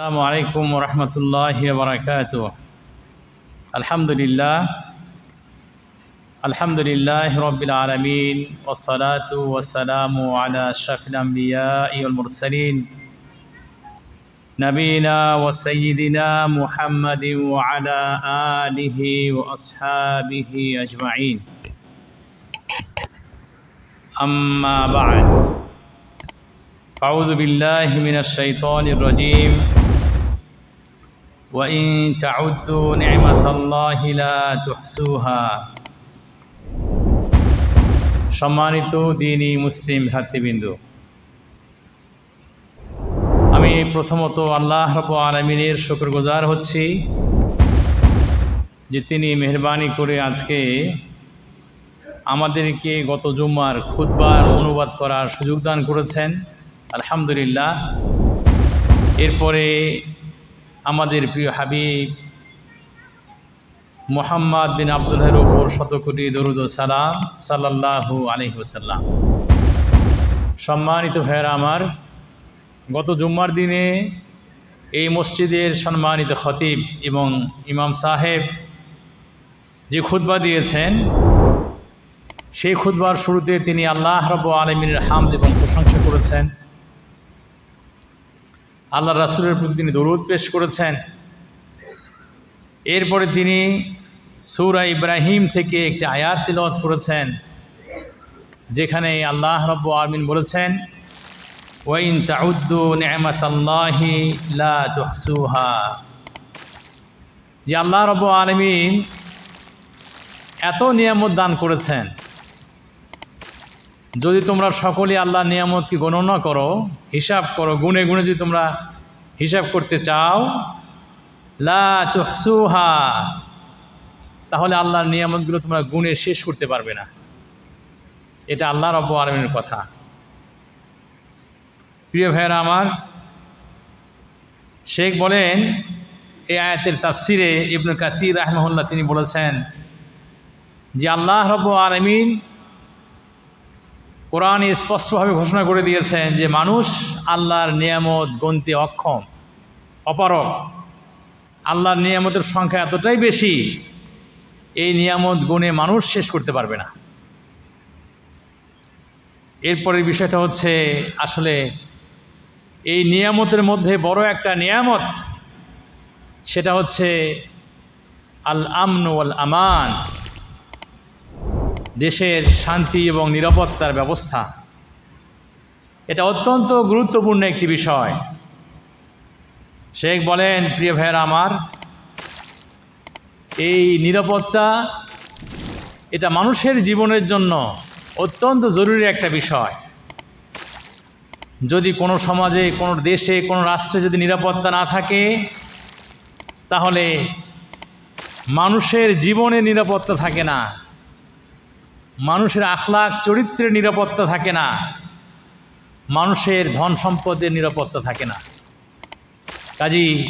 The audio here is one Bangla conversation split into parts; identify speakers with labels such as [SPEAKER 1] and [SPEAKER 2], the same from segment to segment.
[SPEAKER 1] السلام عليكم ورحمة الله وبركاته. الحمد لله الحمد لله رب العالمين والصلاة والسلام على أشرف الأنبياء والمرسلين. نبينا وسيدنا محمد وعلى آله وأصحابه أجمعين. أما بعد أعوذ بالله من الشيطان الرجيم. وإن تعدوا نعمة الله لا تحصوها সম্মানিত দিনী মুসলিম ভাতৃবৃন্দু আমি প্রথমত আল্লাহ রব আলমিনের শুক্রগুজার হচ্ছি যে তিনি মেহরবানি করে আজকে আমাদেরকে গত জুম্মার খুদবার অনুবাদ করার সুযোগ দান করেছেন আলহামদুলিল্লাহ এরপরে আমাদের প্রিয় হাবিব, মোহাম্মদ বিন আবদুল্লাহর উপর শতকোটি দরুদ সালাম সাল্লাহু আলহিহসাল্লাম সম্মানিত ভাইয়েরা আমার, গত জুম্মার দিনে এই মসজিদের সম্মানিত খতিব এবং ইমাম সাহেব যে খুতবা দিয়েছেন, সেই খুতবার শুরুতে তিনি আল্লাহ রব আলমিনের হামদ এবং প্রশংসা করেছেন। আল্লাহ রাসুলের প্রতি তিনি দরুদ পেশ করেছেন। এরপরে তিনি সৌরা ইব্রাহিম থেকে একটি আয়াত তিলওয়াত করেছেন, যেখানে আল্লাহ রব্ব আলমিন বলেছেন, ওয়াইন তাউদ্দু নেমাত আল্লাহি লা তুহসুহা। যে আল্লাহ রব্ব আলমিন এত নিয়ামত দান করেছেন যদি তোমরা সকলে আল্লাহ নিয়ামতকে গণনা করো, হিসাব করো গুনে গুনে যদি তোমরা হিসাব করতে চাও, লা তাহলে আল্লাহর নিয়ামতগুলো তোমরা গুণে শেষ করতে পারবে না। এটা আল্লাহ রব্ব আলমের কথা। প্রিয় ভাইয়েরা আমার, শেখ বলেন, এই আয়াতের তাফসিরে ইবনু কাসির রাহমহল্লা তিনি বলেছেন যে আল্লাহ রব্ব আলমিন কোরআনে স্পষ্টভাবে ঘোষণা করে দিয়েছেন যে মানুষ আল্লাহর নিয়ামত গন্তি অক্ষম অপারক আল্লাহর নিয়ামতের সংখ্যা এতটাই বেশি, এই নিয়ামত গুণে মানুষ শেষ করতে পারবে না। এরপরের বিষয়টা হচ্ছে আসলে এই নিয়ামতের মধ্যে বড় একটা নিয়ামত, সেটা হচ্ছে আল আমন আল আমান দেশের শান্তি এবং নিরাপত্তার ব্যবস্থা। এটা অত্যন্ত গুরুত্বপূর্ণ একটি বিষয়। শেখ বলেন, প্রিয় ভাইয়েরা আমার, এই নিরাপত্তা, এটা মানুষের জীবনের জন্য অত্যন্ত জরুরি একটা বিষয়। যদি কোনো সমাজে, কোনো দেশে, কোনো রাষ্ট্রে যদি নিরাপত্তা না থাকে, তাহলে মানুষের জীবনে নিরাপত্তা থাকে না। মানুষের আখলাখ চরিত্রের নিরাপত্তা থাকে না। মানুষের ধন সম্পদের নিরাপত্তা থাকে না। কাজী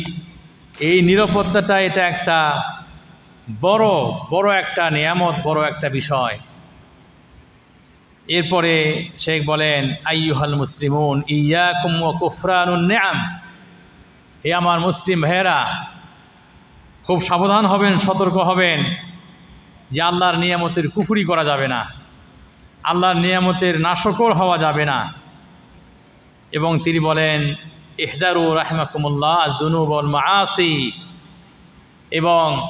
[SPEAKER 1] এই নিরাপত্তাটা এটা একটা বড় বড় একটা নিয়ামত, বড় একটা বিষয়। এরপরে শেখ বলেন, আইয়ুহাল মুসলিমুন ইয়া কুম কুফরানুন হে আমার মুসলিম ভাইয়েরা, খুব সাবধান হবেন, সতর্ক হবেন। যে আল্লাহর নিয়ামতের কুফুরি করা যাবে না। আল্লাহর নিয়ামতের নাশকর হওয়া যাবে না। এবং তিনি বলেন, ইহদারু রাহমাকুমুল্লাহ জুনুবল মাসি এবং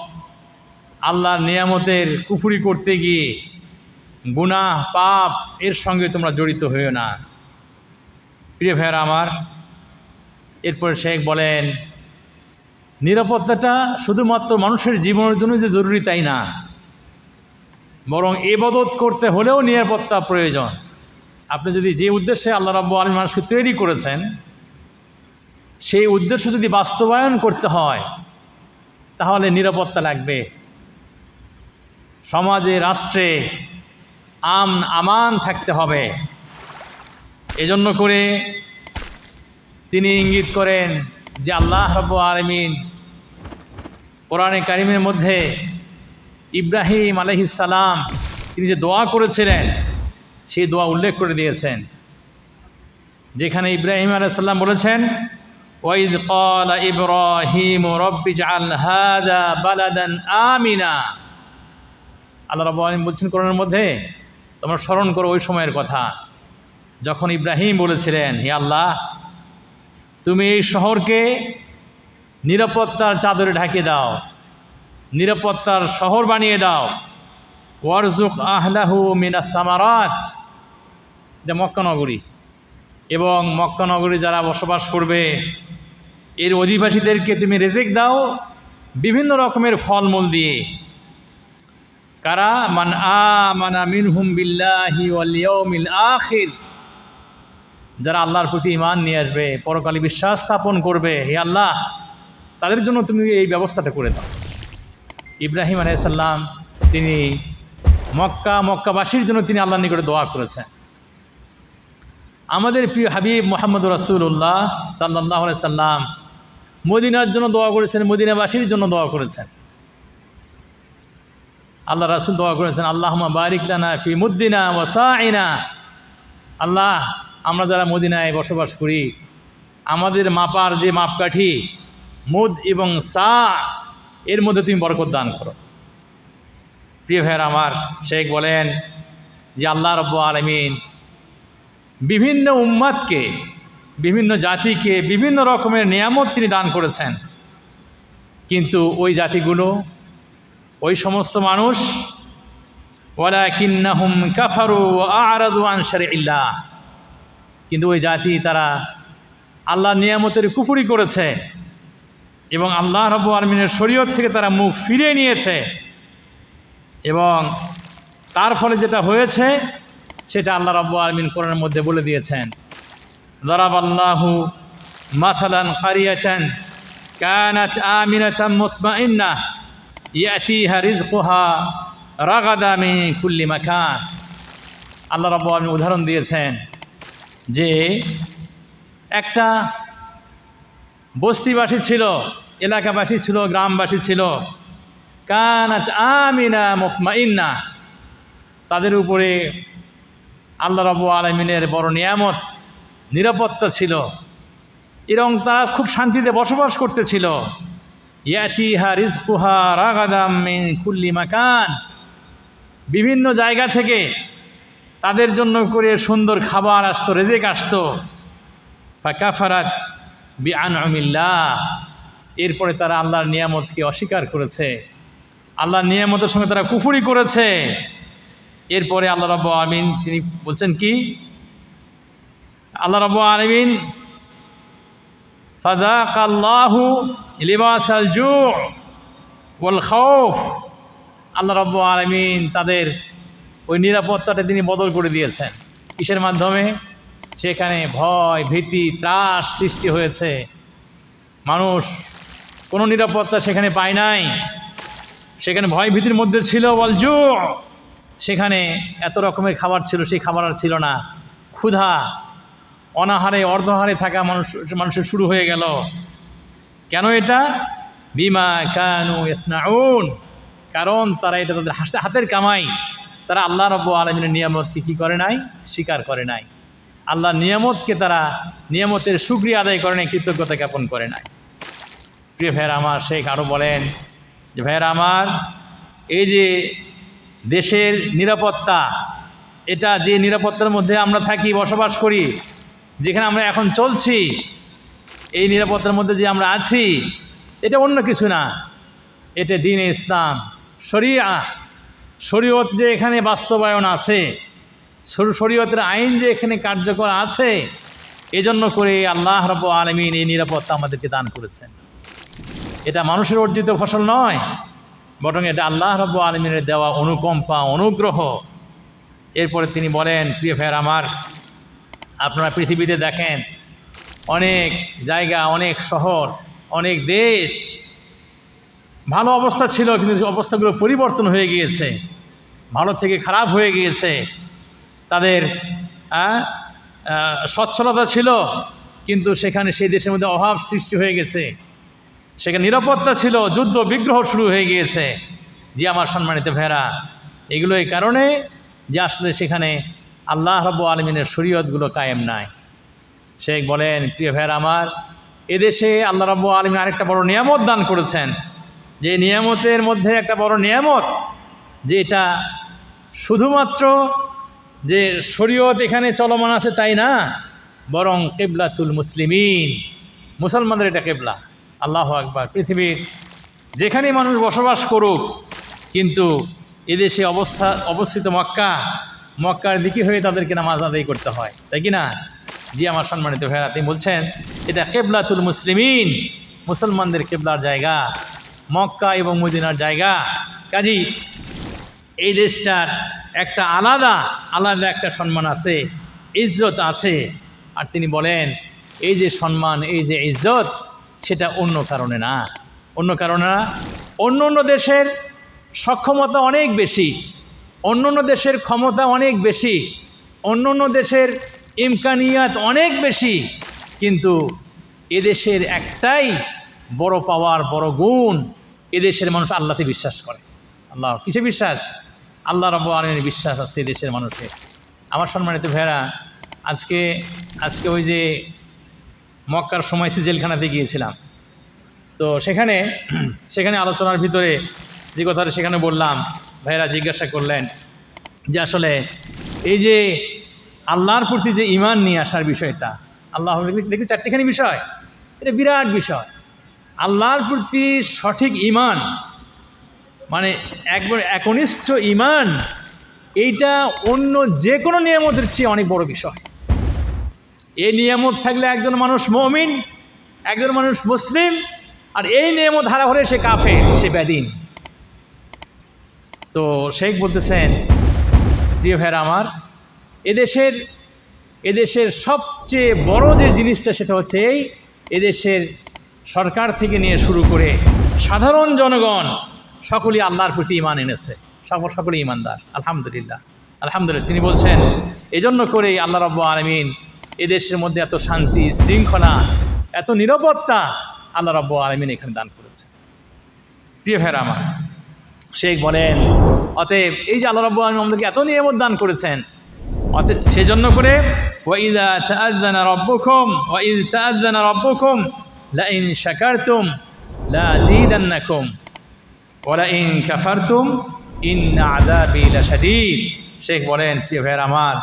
[SPEAKER 1] আল্লাহর নিয়ামতের কুফুরি করতে গিয়ে গুনাহ, পাপ এর সঙ্গে তোমরা জড়িত হইও না। প্রিয় ভাইয়েরা আমার, এরপরে শেখ বলেন, নিরাপত্তাটা শুধুমাত্র মানুষের জীবনের জন্য যে জরুরি তাই না? বরং এবাদত করতে হলেও নিরাপত্তা প্রয়োজন। আপনি যদি যে উদ্দেশ্যে আল্লাহ রাব্বু আলম মানুষকে তৈরি করেছেন, সেই উদ্দেশ্য যদি বাস্তবায়ন করতে হয়, তাহলে নিরাপত্তা লাগবে। সমাজে, রাষ্ট্রে আম, আমান থাকতে হবে। এজন্য করে তিনি ইঙ্গিত করেন যে আল্লাহ রব্বু আলমিন কোরআনে কারিমের মধ্যে ইব্রাহিম আলহিসাল্লাম তিনি যে দোয়া করেছিলেন, সেই দোয়া উল্লেখ করে দিয়েছেন। যেখানে ইব্রাহিম আলাইসাল্লাম বলেছেন, ওয়াইদ কল ইব্রাহিম রব্বিজ আলহাদা বালাদান আমিনা। আল্লাহ রব আলম বলছেন করোনার মধ্যে, তোমরা স্মরণ করো ওই সময়ের কথা। যখন ইব্রাহিম বলেছিলেন, হে আল্লাহ, তুমি এই শহরকে নিরাপত্তার চাদরে ঢাকিয়ে দাও নিরাপত্তার শহর বানিয়ে দাও। ওয়ারজুক আহলাহু মিনা সামারাত। এটা মক্কা নগরী। এবং মক্কানগরী যারা বসবাস করবে, এর অধিবাসীদেরকে তুমি রেজেক দাও বিভিন্ন রকমের ফলমূল দিয়ে। কারা? মান আ মানা মিনহুম বিল্লাহি ইয়াউমিল আখির। যারা আল্লাহর প্রতি ইমান নিয়ে আসবে, পরকালে বিশ্বাস স্থাপন করবে, হে আল্লাহ, তাদের জন্য তুমি এই ব্যবস্থাটা করে দাও। ইব্রাহিম আলাইসাল্লাম তিনি মক্কা, মক্কাবাসীর জন্য তিনি আল্লাহর নিকটে দোয়া করেছেন। আমাদের প্রিয় হাবিব মোহাম্মদ রসুল্লাহ সাল্লাহ সাল্লাম মদিনার জন্য দোয়া করেছেন, মদিনাবাসীর জন্য দোয়া করেছেন। আল্লাহ রাসুল দোয়া করেছেন আল্লাহ বারিকলানা ফি মুদ্দিনা ওসাইনা আল্লাহ, আমরা যারা মদিনায় বসবাস করি, আমাদের মাপার যে মাপকাঠি মুদ এবং সা এর মধ্যে তুমি বরকত দান করো। প্রিয় ভাইয়ের আমার, শেখ বলেন যে আল্লাহ রব্ব আলমিন বিভিন্ন উম্মাদকে, বিভিন্ন জাতিকে বিভিন্ন রকমের নিয়ামত তিনি দান করেছেন। কিন্তু ওই জাতিগুলো, ওই সমস্ত মানুষ ওলা কিন্নাহুম কাফারু আরাদু আনসারে ইল্লাহ কিন্তু ওই জাতি তারা আল্লাহ নিয়ামতের কুপুরি করেছে। এবং আল্লাহ রব আলমিনের শরীয়ত থেকে তারা মুখ ফিরিয়ে নিয়েছে। এবং তার ফলে যেটা হয়েছে, সেটা আল্লাহ রব্বু আলমিন কোরআনের মধ্যে বলে দিয়েছেন। দরাব আল্লাহু মাথালান কারিয়াচান কানাত আমিনাতাম মুতমাইন্না ইয়াতিহা রিজকুহা রাগাদা মিন কুল্লি মাকান। আল্লাহ রব্বু আলমিন উদাহরণ দিয়েছেন যে একটা বস্তিবাসী ছিল, এলাকাবাসী ছিল, গ্রামবাসী ছিল। কানাত আমিনা মুতমাইন্না। তাদের উপরে আল্লাহ রব আলমিনের বড় নিয়ামত, নিরাপত্তা ছিল। এবং তারা খুব শান্তিতে বসবাস করতেছিল। ইয়াতিহা রিজকুহা রাগাদাম মিন কুল্লি মাকান। বিভিন্ন জায়গা থেকে তাদের জন্য করে সুন্দর খাবার আসতো, রেজেক আসতো। ফাকাফারাত বি আনমিল্লাহ এরপরে তারা আল্লাহর নিয়ামতকে অস্বীকার করেছে। আল্লাহর নিয়ামতের সঙ্গে তারা কুফুরি করেছে। এরপরে আল্লাহ রব আমিন তিনি বলছেন কি? আল্লাহ রব আলমিন ফাদাক আল্লাহু লিবাস আল জু খৌফ আল্লাহ রব আলমিন তাদের ওই নিরাপত্তাটা তিনি বদল করে দিয়েছেন। কিসের মাধ্যমে? সেখানে ভয়, ভীতি, ত্রাস সৃষ্টি হয়েছে। মানুষ কোনো নিরাপত্তা সেখানে পায় নাই। সেখানে ভয়, ভীতির মধ্যে ছিল বল জু সেখানে এত রকমের খাবার ছিল, সেই খাবার আর ছিল না। ক্ষুধা, অনাহারে, অর্ধহারে থাকা মানুষ, মানুষের শুরু হয়ে গেল। কেন এটা? বিমা কানু ইসনাউন কারণ তারা এটা তাদের হাতের কামাই। তারা আল্লাহ রব্ব আলমিনের নিয়ামতকে কী করে নাই? স্বীকার করে নাই। আল্লাহ নিয়ামতকে তারা নিয়ামতের সুক্রিয়া আদায় করে নাই, কৃতজ্ঞতা জ্ঞাপন করে নাই। প্রিয় ভাইয়ের আমার, শেখ আরও বলেন যে, ভাইয়ের আমার, এই যে দেশের নিরাপত্তা, এটা যে নিরাপত্তার মধ্যে আমরা থাকি, বসবাস করি, যেখানে আমরা এখন চলছি, এই নিরাপত্তার মধ্যে যে আমরা আছি, এটা অন্য কিছু না। এটা দিন ইসলাম, শরিয়া, শরীয়ত যে এখানে বাস্তবায়ন আছে শরীয়তের আইন যে এখানে কার্যকর আছে, এজন্য করে আল্লাহ রব আলমিন এই নিরাপত্তা আমাদেরকে দান করেছেন। এটা মানুষের অর্জিত ফসল নয়, বরং এটা আল্লাহ রব্ব আলমিনের দেওয়া অনুকম্পা, অনুগ্রহ। এরপরে তিনি বলেন, প্রিয় ভাইয়ের আমার, আপনারা পৃথিবীতে দেখেন, অনেক জায়গা, অনেক শহর, অনেক দেশ, ভালো অবস্থা ছিল, কিন্তু অবস্থাগুলো পরিবর্তন হয়ে গিয়েছে, ভালো থেকে খারাপ হয়ে গিয়েছে। তাদের সচ্ছলতা ছিল, কিন্তু সেখানে সেই দেশের মধ্যে অভাব সৃষ্টি হয়ে গেছে। সেখানে নিরাপত্তা ছিল, যুদ্ধ, বিগ্রহ শুরু হয়ে গিয়েছে। যে আমার সম্মানিত ভেড়া এগুলো এই কারণে যে আসলে সেখানে আল্লাহ রব্বু আলমিনের শরীয়তগুলো কায়েম নাই। শেখ বলেন, প্রিয় ভেড়া আমার, এদেশে আল্লাহ রব্বু আলমী আরেকটা বড় নিয়ামত দান করেছেন। যে নিয়ামতের মধ্যে একটা বড় নিয়ামত যে এটা শুধুমাত্র যে শরীয়ত এখানে চলমান আছে তাই না? বরং কেবলাতুল মুসলিমিন। মুসলমানদের এটা কেবলা। আল্লাহ আকবার। পৃথিবীর যেখানে মানুষ বসবাস করুক, কিন্তু এদেশে অবস্থা, অবস্থিত মক্কা, মক্কার দিকে হয়ে তাদেরকে নামাজ আদায় করতে হয়। তাই কি না? জি, আমার সম্মানিত ভাইরা তিনি বলছেন, এটা কেবলাতুল মুসলিমিন। মুসলমানদের কেবলার জায়গা, মক্কা এবং মদিনার জায়গা। কাজী এই দেশটার একটা আলাদা আলাদা একটা সম্মান আছে, ইজ্জত আছে। আর তিনি বলেন, এই যে সম্মান, এই যে ইজ্জত, সেটা অন্য কারণে না। অন্য কারণে না, অন্য অন্য দেশের সক্ষমতা অনেক বেশি, অন্য অন্য দেশের ক্ষমতা অনেক বেশি, অন্য অন্য দেশের ইমকানিয়াত অনেক বেশি, কিন্তু এদেশের একটাই বড় পাওয়ার, বড় গুণ, এদেশের মানুষ আল্লাহতে বিশ্বাস করে। আল্লাহ, কিসে বিশ্বাস? আল্লাহ রব আলমের বিশ্বাস আছে দেশের মানুষের আমার সম্মানিত ভাইয়েরা, আজকে আজকে ওই যে মক্কার সময় সে জেলখানাতে গিয়েছিলাম। তো সেখানে সেখানে আলোচনার ভিতরে যে কথাটা সেখানে বললাম, ভাইয়েরা জিজ্ঞাসা করলেন যে আসলে এই যে আল্লাহর প্রতি যে ইমান নিয়ে আসার বিষয়টা, আল্লাহ দেখি চারটিখানি বিষয়। এটা বিরাট বিষয়। আল্লাহর প্রতি সঠিক ইমান মানে একবার একনিষ্ঠ ইমান এইটা অন্য যে কোনো নিয়ামতের চেয়ে অনেক বড় বিষয়। এই নিয়ামত থাকলে একজন মানুষ মমিন, একজন মানুষ মুসলিম, আর এই নিয়ামত হারা হলে সে কাফে সে ব্যাদিন তো শেখ বলতেছেন, প্রিয় ভাইরা আমার, এদেশের এদেশের সবচেয়ে বড় যে জিনিসটা সেটা হচ্ছে এই, এদেশের সরকার থেকে নিয়ে শুরু করে সাধারণ জনগণ সকলেই আল্লাহর প্রতি ইমান এনেছে। সকল সকলেই ইমানদার আলহামদুলিল্লাহ। আলহামদুলিল্লাহ, তিনি বলছেন, এজন্য করেই আল্লাহ রব্ব আলমিন এদেশের মধ্যে এত শান্তি, শৃঙ্খলা, এত নিরাপত্তা আল্লাহ রব্ব আলমিন এখানে দান করেছে। প্রিয় ভাইরা আমার, শেখ বলেন, অতএব এই যে আল্লাহ রব্বু আলমিন আমাদেরকে এত নিয়ামত দান করেছেন, অতএব সেজন্য করে ওয়াইদা তাআযানা রাব্বুকুম ওয়াইদ তাআযানা রাব্বুকুম শাকারতুম লাযীদান্নাকুম ওয়ালাইন কাফারতুম লাশাদীদ। শেখ বলেন, প্রিয় ভাইয়ের আমার,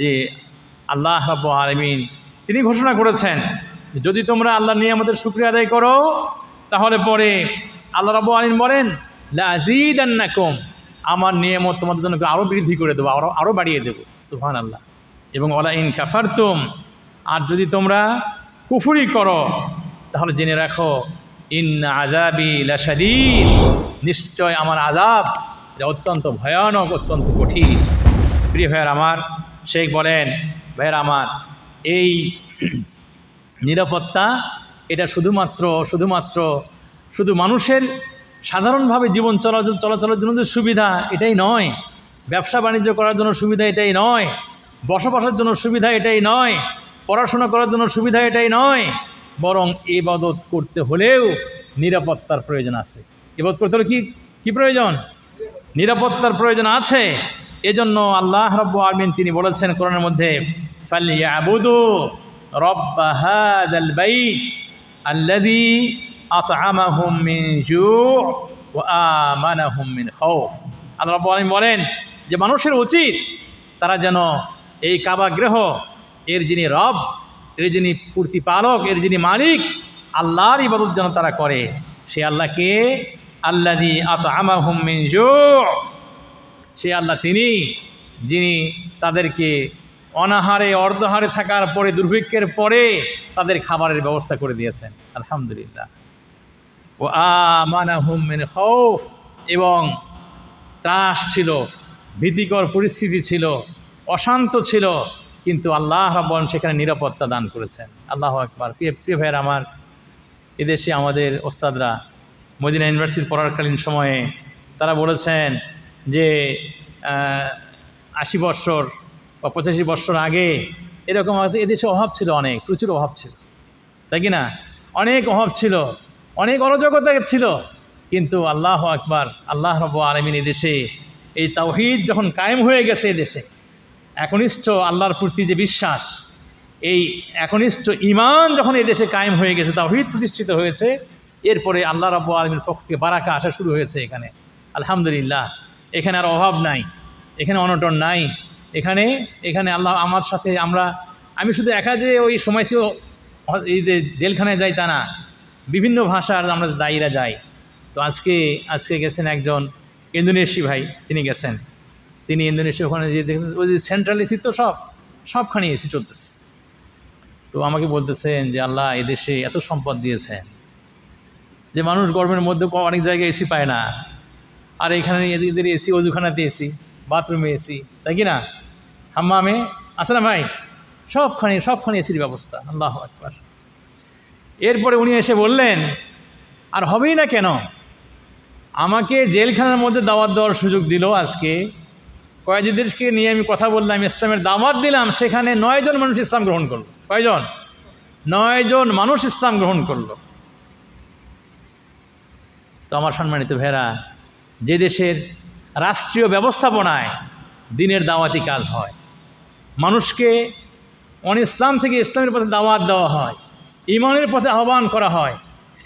[SPEAKER 1] যে আল্লাহ রাব্বু আলামিন তিনি ঘোষণা করেছেন যদি তোমরা আল্লাহর নিয়ামতের শুকরিয়া আদায় করো, তাহলে পরে আল্লাহ রাব্বু আলামিন বলেন, লাযীদান্নাকুম, আমার নিয়ামত তোমাদের জন্য আরও বৃদ্ধি করে দেবো আরও আরও বাড়িয়ে দেবো। সুহান আল্লাহ এবং ওলা ইন কাফারতুম, আর যদি তোমরা কুফুরি করো, তাহলে জেনে রাখো ইন আজাবি লাশাদীদ। নিশ্চয় আমার আজাব এটা অত্যন্ত ভয়ানক, অত্যন্ত কঠিন। প্রিয় ভাইয়ের আমার, শেখ বলেন, ভাইয়ের আমার, এই নিরাপত্তা, এটা শুধুমাত্র শুধুমাত্র, শুধু মানুষের সাধারণভাবে জীবন চলাচল, চলাচলের জন্য যে সুবিধা, এটাই নয়। ব্যবসা বাণিজ্য করার জন্য সুবিধা, এটাই নয়। বসবাসের জন্য সুবিধা, এটাই নয়। পড়াশোনা করার জন্য সুবিধা, এটাই নয়। বরং এবাদত করতে হলেও নিরাপত্তার প্রয়োজন আছে। ইবাদত করতে হলে কি, কী প্রয়োজন? নিরাপত্তার প্রয়োজন আছে। এজন্য আল্লাহ রব্ব আলমিন তিনি বলেছেন কোরআনের মধ্যে জু' আল্লাহ বলেন যে, মানুষের উচিত তারা যেন এই কাবা গৃহ, এর যিনি রব এর যিনি প্রতিপালক, এর যিনি মালিক, আল্লাহর ইবাদত যেন তারা করে। সে আল্লাহকে আল্লাদি আত আমাহুম মিন জু' সে আল্লাহ তিনি, যিনি তাদেরকে অনাহারে, অর্ধহারে থাকার পরে, দুর্ভিক্ষের পরে তাদের খাবারের ব্যবস্থা করে দিয়েছেন। আলহামদুলিল্লাহ। ও আমানাহুম মিন খৌফ, এবং ত্রাস ছিল, ভীতিকর পরিস্থিতি ছিল, অশান্ত ছিল আল্লাহ রাব্বন সেখানে নিরাপত্তা দান করেছেন। আল্লাহ একবার প্রিয় প্রিয় ভাইয়ের আমার, এদেশে আমাদের ওস্তাদরা মদিনা ইউনিভার্সিটি পড়ারকালীন সময়ে তারা বলেছেন যে আশি বৎসর বা পঁচাশি বৎসর আগে এরকম আছে, এদেশে অভাব ছিল অনেক, প্রচুর অভাব ছিল। তাই কি না? অনেক অভাব ছিল, অনেক অরাজকতা ছিল। কিন্তু আল্লাহ আকবার, আল্লাহ রব আলমিন এদেশে এই তাওহিদ যখন কায়েম হয়ে গেছে দেশে একনিষ্ঠ আল্লাহর প্রতি যে বিশ্বাস, এই একনিষ্ঠ ইমান যখন এই দেশে কায়েম হয়ে গেছে তাহিদ প্রতিষ্ঠিত হয়েছে, এরপরে আল্লাহ রাব্বু আলমীর পক্ষ থেকে বারাকা আসা শুরু হয়েছে এখানে। আলহামদুলিল্লাহ, এখানে আর অভাব নাই, এখানে অনটন নাই, এখানে এখানে আল্লাহ আমার সাথে আমরা, আমি শুধু একা যে ওই সময় ছিল এই যে জেলখানায় যাই তা না, বিভিন্ন ভাষার আমরা দায়ীরা যাই। তো আজকে আজকে গেছেন একজন ইন্দোনেশি ভাই, তিনি গেছেন। তিনি ইন্দোনেশিয়া, ওখানে যে দেখেন, ওই যে সেন্ট্রাল এসি তো সব সবখানে এসি চলতেছে। তো আমাকে বলতেছেন যে, আল্লাহ এদেশে এত সম্পদ দিয়েছেন যে মানুষ গরমের মধ্যে অনেক জায়গায় এসি পায় না। আর এখানে এদের এসি অজুখানাতে এসি বাথরুমে এসি তাই কি না? হাম্মামে, আছে না ভাই? সবখানে সবখানে এসির ব্যবস্থা, আল্লাহ একবার এরপরে উনি এসে বললেন, আর হবেই না কেন? আমাকে জেলখানার মধ্যে দাওয়াত দেওয়ার সুযোগ দিল আজকে কয়েদিদেরকে নিয়ে আমি কথা বললাম, ইসলামের দাওয়াত দিলাম, সেখানে নয়জন মানুষ ইসলাম গ্রহণ করল। কয়জন? নয়জন মানুষ ইসলাম গ্রহণ করল। তো আমার সম্মানিত ভেরা যে দেশের রাষ্ট্রীয় ব্যবস্থাপনায় দিনের দাওয়াতি কাজ হয়, মানুষকে অন ইসলাম থেকে ইসলামের পথে দাওয়াত দেওয়া হয়, ইমানের পথে আহ্বান করা হয়,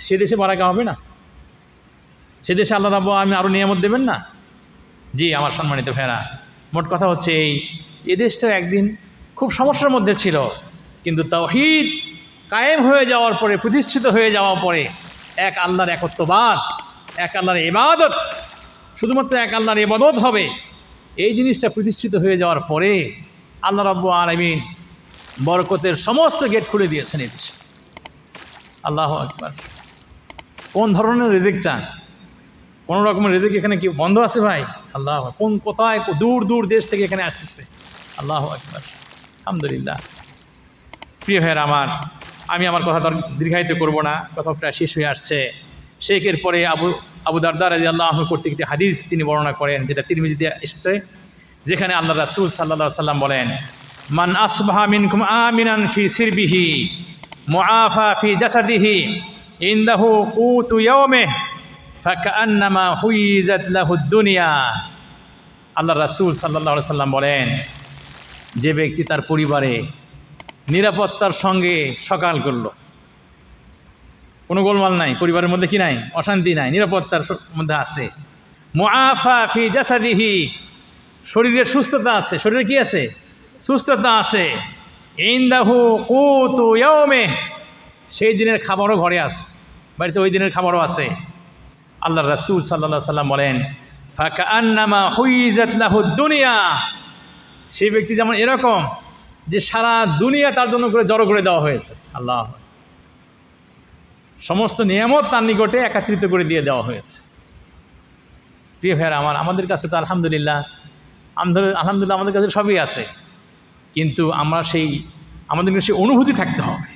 [SPEAKER 1] সে দেশে বারাকা হবে না? সে দেশে আল্লাহ আমি আরও নিয়ামত দেবেন না? জি, আমার সম্মানিত ভেরা মোট কথা হচ্ছে এই, এ দেশটা একদিন খুব সমস্যার মধ্যে ছিল, কিন্তু তাওহিদ কায়েম হয়ে যাওয়ার পরে, প্রতিষ্ঠিত হয়ে যাওয়ার পরে এক আল্লাহর একত্ববাদ, এক আল্লাহর ইবাদত, শুধুমাত্র এক আল্লাহর ইবাদত হবে। এই জিনিসটা প্রতিষ্ঠিত হয়ে যাওয়ার পরে আল্লাহ রব্বু আলমিন বরকতের সমস্ত গেট খুলে দিয়েছেন এই দেশে। আল্লাহ একবার কোন ধরনের রেজেক চান? কোনো রকমের রেজেক এখানে কি বন্ধ আছে ভাই? আল্লাহ কোন কোথায় দূর দূর দেশ থেকে এখানে আসতেছে। আল্লাহ একবার আলহামদুলিল্লাহ। প্রিয় ভাইয়ের আমার, আমি আমার কথা দর দীর্ঘায়িত করব না। কথা প্রায় শেষ হয়ে আসছে। শেখের পরে আবু আবু দারদার রাজি আল্লাহ কর্তৃক একটি হাদিস তিনি বর্ণনা করেন, যেটা তিরমিজিতে এসেছে, যেখানে আল্লাহ রাসুল সাল্লাহ সাল্লাম বলেন, মান আসবাহা মিনকুম আমিনান ফি সিরবিহি মুআফা ফি জাসাদিহি, ইন্দাহু কুতু ইয়াউমে ফাকান্নামা হুইজাত লাহু দুনিয়া। আল্লাহ রাসূল সাল্লাল্লাহু সাল্লাম বলেন, যে ব্যক্তি তার পরিবারে নিরাপত্তার সঙ্গে সকাল করল, কোনো গোলমাল নাই, পরিবারের মধ্যে কি নাই? অশান্তি নাই, নিরাপত্তার মধ্যে আছে। মুআফা ফি জাসাদিহি শরীরের সুস্থতা আছে, শরীরে কি আছে? সুস্থতা আছে। ইন্দাহু কুতু ইয়াউমে সেই দিনের খাবারও ঘরে আছে, বাড়িতে ওই দিনের খাবারও আছে। আল্লাহ রাসূল সাল্লাল্লাহু সাল্লাম বলেন ফাকা আন্নামা দুনিয়া। সেই ব্যক্তি যেমন এরকম যে সারা দুনিয়া তার জন্য করে জড়ো করে দেওয়া হয়েছে। আল্লাহ সমস্ত নিয়ামত তার নিকটে একাত্রিত করে দিয়ে দেওয়া হয়েছে। প্রিয় ভাইয়ার, আমার, আমাদের কাছে তো আলহামদুলিল্লাহ, আমাদের আলহামদুলিল্লাহ আমাদের কাছে সবই আছে। কিন্তু আমরা সেই, আমাদের সেই অনুভূতি থাকতে হবে।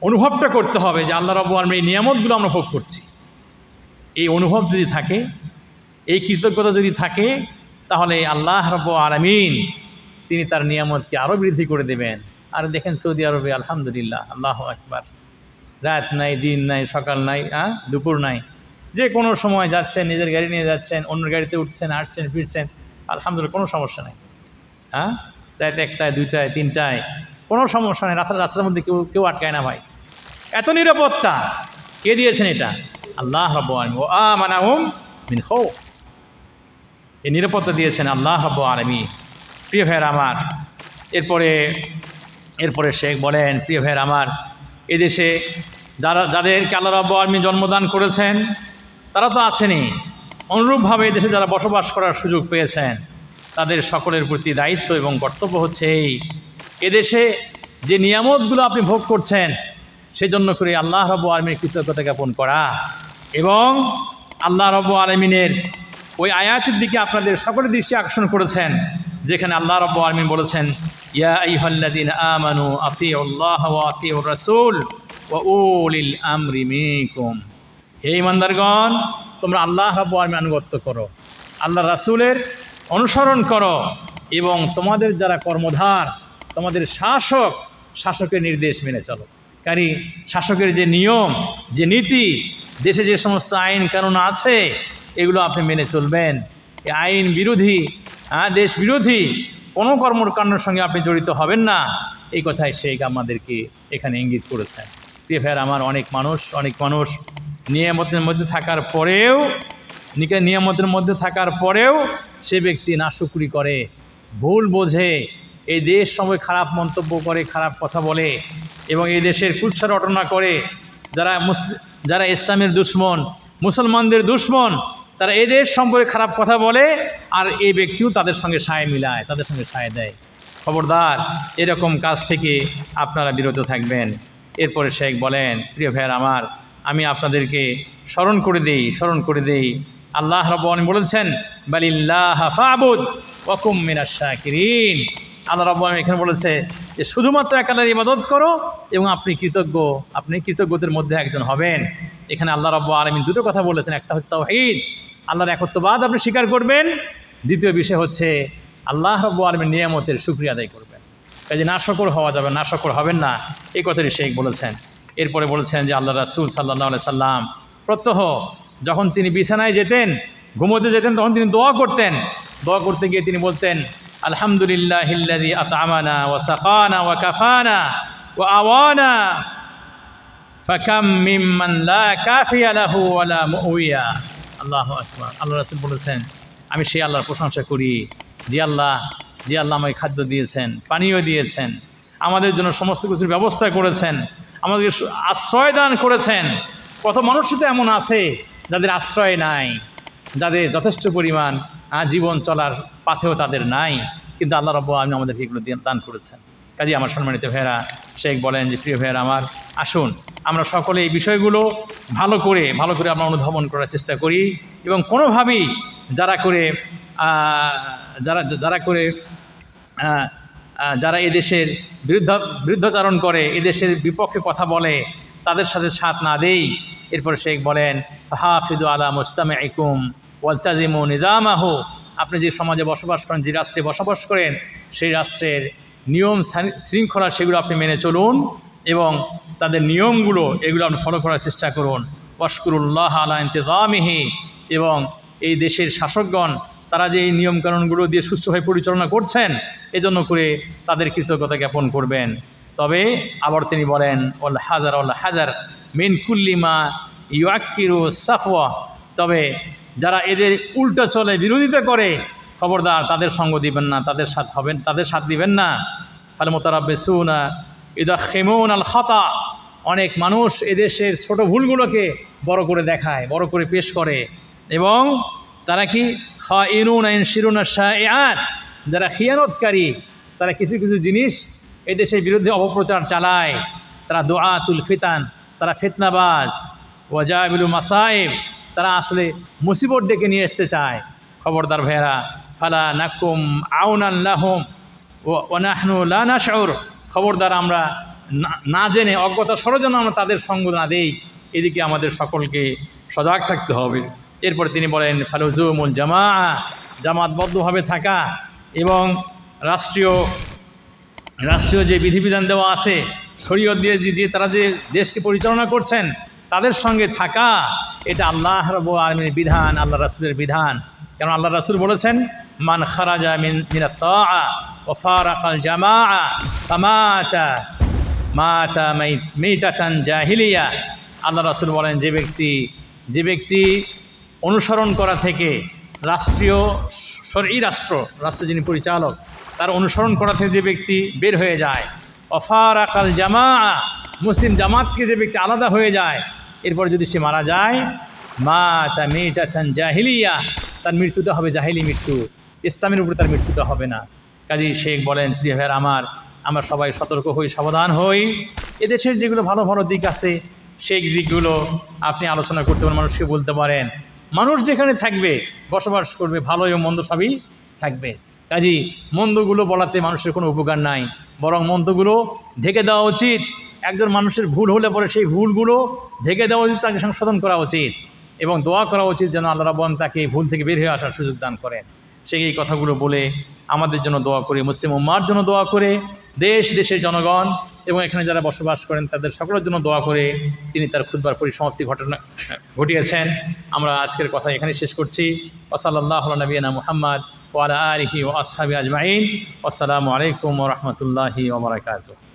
[SPEAKER 1] অনুভবটা করতে হবে যে আল্লাহ রব্বু আলমের এই নিয়ামতগুলো আমরা ভোগ করছি। এই অনুভব যদি থাকে, এই কৃতজ্ঞতা যদি থাকে, তাহলে আল্লাহ রব্বু আলমিন তিনি তার নিয়ামতকে আরও বৃদ্ধি করে দেবেন। আর দেখেন সৌদি আরবে, আলহামদুলিল্লাহ, আল্লাহ একবার রাত নাই, দিন নাই, সকাল নাই হ্যাঁ দুপুর নাই। যে কোনো সময় যাচ্ছেন, নিজের গাড়ি নিয়ে যাচ্ছেন অন্য গাড়িতে উঠছেন আসছেন ফিরছেন, আলহামদুলিল্লাহ, কোনো সমস্যা নেই। হ্যাঁ রাত একটায়, দুইটায়, তিনটায়, কোনো সমস্যা নেই। রাস্তার রাস্তার মধ্যে কেউ কেউ আটকায় না ভাই। এত নিরাপত্তা, কে দিয়েছেন এটা? আল্লাহ রব্বু আলম ও আ মানাহুম মিন খৌ এই নিরাপত্তা দিয়েছেন আল্লাহ রব্বু আলমী প্রিয় ভাইয়ের আমার, এরপরে এরপরে শেখ বলেন, প্রিয় ভাইয়ের আমার, এদেশে যারা, যাদেরকে আল্লাহ রব্বু আলমী জন্মদান করেছেন, তারা তো আছেনই। অনুরূপভাবে এদেশে যারা বসবাস করার সুযোগ পেয়েছেন, তাদের সকলের প্রতি দায়িত্ব এবং কর্তব্য হচ্ছে এই। এদেশে যে নিয়ামতগুলো আপনি ভোগ করছেন, সেজন্য করে আল্লাহ রব্বু আলমীর কৃতজ্ঞতা জ্ঞাপন করা। এবং আল্লাহ রব্বু আলমিনের ওই আয়াতের দিকে আপনাদের সকলের দৃষ্টি আকর্ষণ করেছেন, যেখানে আল্লাহ রব আলমিন বলেছেন, ইয়া আমানু আতি আল্লাহ মিনকুম। হে ইমানদারগণ তোমরা আল্লাহ রাব্বু আলমীর আনুগত্য করো আল্লাহ রাসূলের অনুসরণ করো, এবং তোমাদের যারা কর্মধার, তোমাদের শাসক, শাসকের নির্দেশ মেনে চলো। কারি শাসকের যে নিয়ম, যে নীতি, দেশে যে সমস্ত আইন কানুন আছে, এগুলো আপনি মেনে চলবেন। এই আইন বিরোধী হ্যাঁ দেশ বিরোধী, কোনো কর্মকাণ্ডের সঙ্গে আপনি জড়িত হবেন না। এই কথাই শেখ আমাদেরকে এখানে ইঙ্গিত করেছেন। প্রিয় ভাইয়ের, আমার অনেক মানুষ অনেক মানুষ নিয়ামতের মধ্যে থাকার পরেও, নিকে, নিয়ামতের মধ্যে থাকার পরেও সে ব্যক্তি নাশুকুরি করে, ভুল বোঝে। এই দেশ সময় খারাপ মন্তব্য করে, খারাপ কথা বলে এবং এই দেশের কুৎসা রটনা করে যারা যারা ইসলামের দুশ্মন, মুসলমানদের দুশ্মন, তারা এদের সম্পর্কে খারাপ কথা বলে আর এই ব্যক্তিও তাদের সঙ্গে সায় মিলায়, তাদের সঙ্গে সায় দেয়। খবরদার, এরকম কাজ থেকে আপনারা বিরত থাকবেন। এরপরে শেখ বলেন, প্রিয় ভাইয়ের আমার, আমি আপনাদেরকে স্মরণ করে দেই, স্মরণ করে দেই। আল্লাহ রব্বানি বলেছেন, বালিল্লাহ ফাবুদ মিনাশ শাকিরিন। আল্লাহ রব্বানি এখানে বলেছে যে শুধুমাত্র এক আল্লাহর ইবাদত করো এবং আপনি কৃতজ্ঞ, আপনি কৃতজ্ঞদের মধ্যে একজন হবেন। এখানে আল্লাহ রব্বা আলমিন দুটো কথা বলেছেন, একটা হচ্ছে তাওহীদ, আল্লাহর একত্ববাদ আপনি স্বীকার করবেন। দ্বিতীয় বিষয় হচ্ছে আল্লাহ রব্বু আলমীর নিয়ামতের সুক্রিয়া আদায় করবেন। কাজে নাশকর হওয়া যাবে নাশকর হবেন না, এই কথাটি শেখ বলেছেন। এরপরে বলেছেন যে আল্লাহ রাসুল সাল্লাহ সাল্লাম প্রত্যহ যখন তিনি বিছানায় যেতেন, ঘুমোতে যেতেন, তখন তিনি দোয়া করতেন। দোয়া করতে গিয়ে তিনি বলতেন আতামানা ও সাকানা ও কাফানা ও আওয়ানা। ফাকাম মিম্মান লা কাফিয়া লাহু ওয়ালা মুউইয়া আল্লাহু আকবার। আল্লাহ রাসূল বলেছেন, আমি সেই আল্লাহর প্রশংসা করি, যে আল্লাহ যে আল্লাহ আমাকে খাদ্য দিয়েছেন, পানীয় দিয়েছেন, আমাদের জন্য সমস্ত কিছুর ব্যবস্থা করেছেন, আমাদেরকে আশ্রয় দান করেছেন। কত মানুষ তো এমন আছে যাদের আশ্রয় নাই। যাদের যথেষ্ট পরিমাণ জীবন চলার পাথেও তাদের নাই, কিন্তু আল্লাহ রব্বু আমি আমাদেরকে এগুলো দান করেছেন। কাজে আমার সম্মানিত ভাইয়েরা, শেখ বলেন যে, প্রিয় ভাইয়েরা আমার, আসুন, আমরা সকলে এই বিষয়গুলো ভালো করে ভালো করে আমরা অনুধাবন করার চেষ্টা করি এবং কোনোভাবেই যারা করে যারা যারা করে যারা এদেশের বিরুদ্ধ বিরুদ্ধাচারণ করে, এদেশের বিপক্ষে কথা বলে, তাদের সাথে সাথ না দেই এরপর শেখ বলেন হাফিদু আলা মুস্তামে ইকুম ওয়ালতাজিমু নিজামাহ। আপনি যে সমাজে বসবাস করেন, যে রাষ্ট্রে বসবাস করেন, সেই রাষ্ট্রের নিয়ম শৃঙ্খলা সেগুলো আপনি মেনে চলুন এবং তাদের নিয়মগুলো এগুলো আপনি ফলো করার চেষ্টা করুন। ওয়াশকুরুল্লাহ আলা ইন্তেজামিহি। এবং এই দেশের শাসকগণ, তারা যে এই নিয়মকানুনগুলো দিয়ে সুষ্ঠুভাবে পরিচালনা করছেন, এজন্য করে তাদের কৃতজ্ঞতা জ্ঞাপন করবেন। তবে আবার তিনি বলেন ওল হাজার ওল হাজার। মিন কুল্লিমা ইউআকিরু সাফওয়া। তবে যারা এদের উল্টো চলে বিরোধিতা করে, খবরদার তাদের সঙ্গ দিবেন না, তাদের সাথ হবেন, তাদের সাথ দিবেন না। ফালে মোতারাব্বেসুনা ইদা খেমুন আল হতা অনেক মানুষ এদেশের ছোট ভুলগুলোকে বড় করে দেখায়, বড় করে পেশ করে। এবং তারা কি? খা আইন শিরুনা শায়াত যারা খিয়ানতকারী, তারা কিছু কিছু জিনিস এদেশের বিরুদ্ধে অপপ্রচার চালায়। তারা দোয়াতুল ফিতান তারা ফিতনাবাজ। ওয়াজাবিলু মাসাইব, তারা আসলে মুসিবত ডেকে নিয়ে আসতে চায়। খবরদার ভেরা ফালা নাকুম আউনাল্লাহম ও ওনাহনু লা নাশউর। খবরদার আমরা না- জেনে, অজ্ঞতা ষড়জন্য আমরা তাদের সঙ্গ না দেই। এদিকে আমাদের সকলকে সজাগ থাকতে হবে। এরপর তিনি বলেন, ফালুজুমুল জামা জামাতবদ্ধভাবে থাকা এবং রাষ্ট্রীয় রাষ্ট্রীয় যে বিধিবিধান দেওয়া আছে শরীয়ত দিয়ে যে যে তারা যে দেশকে পরিচালনা করছেন, তাদের সঙ্গে থাকা, এটা আল্লাহ রব আলমীর বিধান, আল্লাহ রাসুলের বিধান। কারণ আল্লাহ রাসুল বলেছেন, মান খারাজা জামা জাহিলিয়া। আল্লাহ রাসুল বলেন, যে ব্যক্তি যে ব্যক্তি অনুসরণ করা থেকে রাষ্ট্রীয় সর- রাষ্ট্র রাষ্ট্র যিনি পরিচালক, তার অনুসরণ করা থেকে যে ব্যক্তি বের হয়ে যায় অফার আকাল জামা মুসলিম জামাত থেকে যে ব্যক্তি আলাদা হয়ে যায়, এরপর যদি সে মারা যায় মা তা মেয়েটা থান জাহিলিয়া, তার মৃত্যুটা হবে জাহিলি মৃত্যু, ইসলামের উপরে তার মৃত্যুটা হবে না। কাজী শেখ বলেন, প্রিয় ভাইয়ের আমার, আমরা সবাই সতর্ক হই, সাবধান হই। এদেশের যেগুলো ভালো ভালো দিক আছে, সেই দিকগুলো আপনি আলোচনা করতে পারেন, মানুষকে বলতে পারেন। মানুষ যেখানে থাকবে, বসবাস করবে ভালো এবং মন্দ সবই থাকবে। কাজী মন্দগুলো বলাতে মানুষের কোনো উপকার নাই। বরং মন্দগুলো ঢেকে দেওয়া উচিত। একজন মানুষের ভুল হলে পরে সেই ভুলগুলো ঢেকে দেওয়া উচিত, তাকে সংশোধন করা উচিত এবং দোয়া করা উচিত যেন আল্লাহ রাবন তাকে ভুল থেকে বের হয়ে আসার সুযোগ দান করেন। সেই এই কথাগুলো বলে আমাদের জন্য দোয়া করে, মুসলিম উম্মার জন্য দোয়া করে, দেশ, দেশের জনগণ এবং এখানে যারা বসবাস করেন তাদের সকলের জন্য দোয়া করে তিনি তার ক্ষুদবার পরিসমাপ্তি ঘটনা ঘটিয়েছেন। আমরা আজকের কথা এখানে শেষ করছি। ওসাল্লাহ নবীনা মুহাম্মদ ওয়ালা আলহি ও আসহাবি আজমাইন। আসসালামু আলাইকুম রহমতুল্লাহি ওবরাকাতুহ